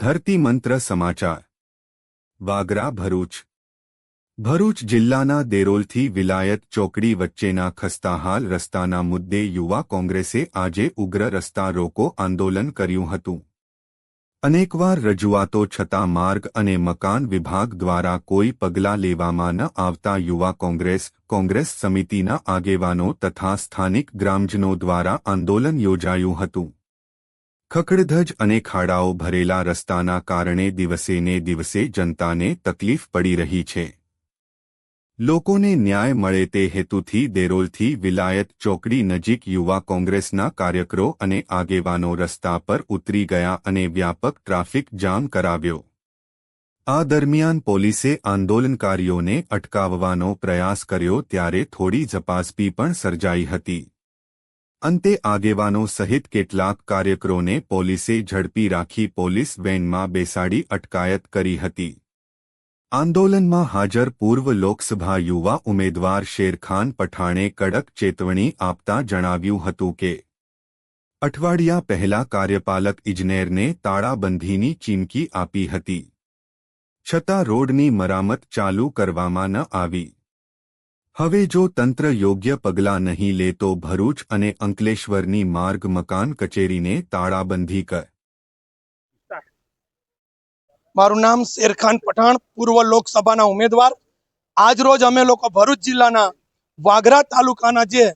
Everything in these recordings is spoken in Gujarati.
ધરતી મંત્ર સમાચાર. વાગરા ભરૂચ. ભરૂચ જિલ્લાના દેરોલથી વિલાયત ચોકડી વચ્ચેના ખસ્તાહાલ રસ્તાના મુદ્દે યુવા કોંગ્રેસે આજે ઉગ્ર રસ્તા રોકો આંદોલન કર્યું હતું. અનેકવાર રજૂઆતો છતાં માર્ગ અને મકાન વિભાગ દ્વારા કોઈ પગલાં લેવામાં ન આવતા યુવા કોંગ્રેસ કોંગ્રેસ સમિતિના આગેવાનો તથા સ્થાનિક ગ્રામજનો દ્વારા આંદોલન યોજાયું હતું. ખખડધજ અને ખાડાઓ ભરેલા રસ્તાના કારણે દિવસેને દિવસે જનતાને તકલીફ પડી રહી છે. લોકોને ન્યાય મળે તે હેતુથી દેરોલથી વિલાયત ચોકડી નજીક યુવા કોંગ્રેસના કાર્યકરો અને આગેવાનો રસ્તા પર ઉતરી ગયા અને વ્યાપક ટ્રાફિક જામ કરાવ્યો. આ દરમિયાન પોલીસે આંદોલનકારીઓને અટકાવવાનો પ્રયાસ કર્યો ત્યારે થોડી ઝપાસપી પણ સર્જાઈ હતી. અંતે આગેવાનો સહિત કેટલાક કાર્યકરોને પોલીસે ઝડપી રાખી પોલીસ વેનમાં બેસાડી અટકાયત કરી હતી. આંદોલનમાં હાજર પૂર્વ લોકસભા યુવા ઉમેદવાર શેરખાન પઠાણે કડક ચેતવણી આપતા જણાવ્યું હતું કે, અઠવાડિયા પહેલા કાર્યપાલક ઇજનેરને તાળાબંધીની ચીમકી આપી હતી. છતાં રોડની મરામત ચાલુ કરવામાં ન આવી. હવે જો તંત્ર યોગ્ય પગલાં નહીં લે તો ભરૂચ અને અંકલેશ્વરની માર્ગ મકાન કચેરીને તાળાબંધી કર. મારું નામ શેરખાન પઠાણ, પૂર્વ લોકસભાના ઉમેદવાર. આજ રોજ અમે લોકો ભરૂચ જિલ્લાના વાગરા તાલુકાના જે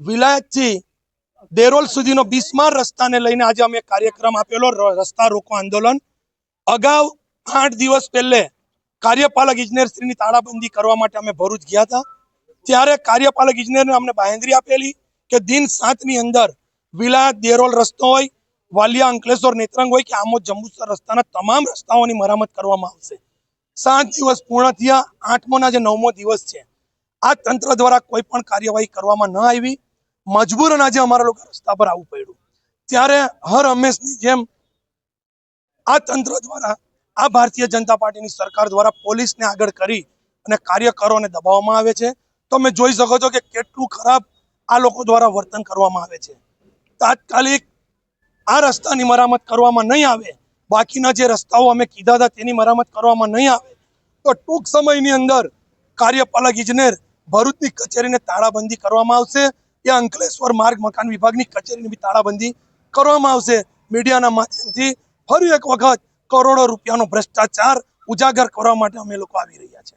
વિલાયતથી દેરોલ સુધીનો બિસ્માર રસ્તાને લઈને આજે અમે કાર્યક્રમ આપેલો રસ્તા રોકો આંદોલન. અગાઉ આઠ દિવસ પહેલે કાર્યપાલક ઇજનેરશ્રીની તાળાબંધી કરવા માટે અમે ભરૂચ ગયા હતા. ત્યારે કાર્યપાલક ઇજનેરને અમને બાહેંધરી આપેલી કે દિન સાતની અંદર વિલા, દેરોલ રસ્તો હોય, વાલિયા, અંકલેશ્વર, નેત્રંગ હોય કે આમોદ જંબુસર રસ્તાના તમામ રસ્તાઓની મરામત કરવામાં આવશે. સાત દિવસ પૂર્ણ થયા, આઠમોના જે નવમો દિવસ છે, આ તંત્ર દ્વારા કોઈ પણ કાર્યવાહી કરવામાં ન આવી. મજબૂરન આજે અમારા લોકો રસ્તા પર આવવું પડ્યું. ત્યારે હર હંમેશની જેમ આ તંત્ર દ્વારા, આ ભારતીય જનતા પાર્ટીની સરકાર દ્વારા પોલીસને આગળ કરી અને કાર્યકરોને દબાવવામાં આવે છે. તમે જોઈ શકો છો કે કેટલું ખરાબ આ લોકો દ્વારા વર્તન કરવામાં આવે છે. તાત્કાલિક આ રસ્તાની મરામત કરવામાં નહીં આવે. બાકીના જે રસ્તાઓ અમે કીધા હતા તેની મરામત કરવામાં નહીં આવે. તો ટૂંક સમયની અંદર કાર્યપાલક ઇજનેર ભરૂચની કચેરીને તાળાબંધી કરવામાં આવશે. એ અંકલેશ્વર માર્ગ મકાન વિભાગની કચેરીની બી તાળાબંધી કરવામાં આવશે. મીડિયાના માધ્યમથી ફરી એક વખત કરોડો રૂપિયાનો ભ્રષ્ટાચાર ઉજાગર કરવા માટે અમે લોકો આવી રહ્યા છે.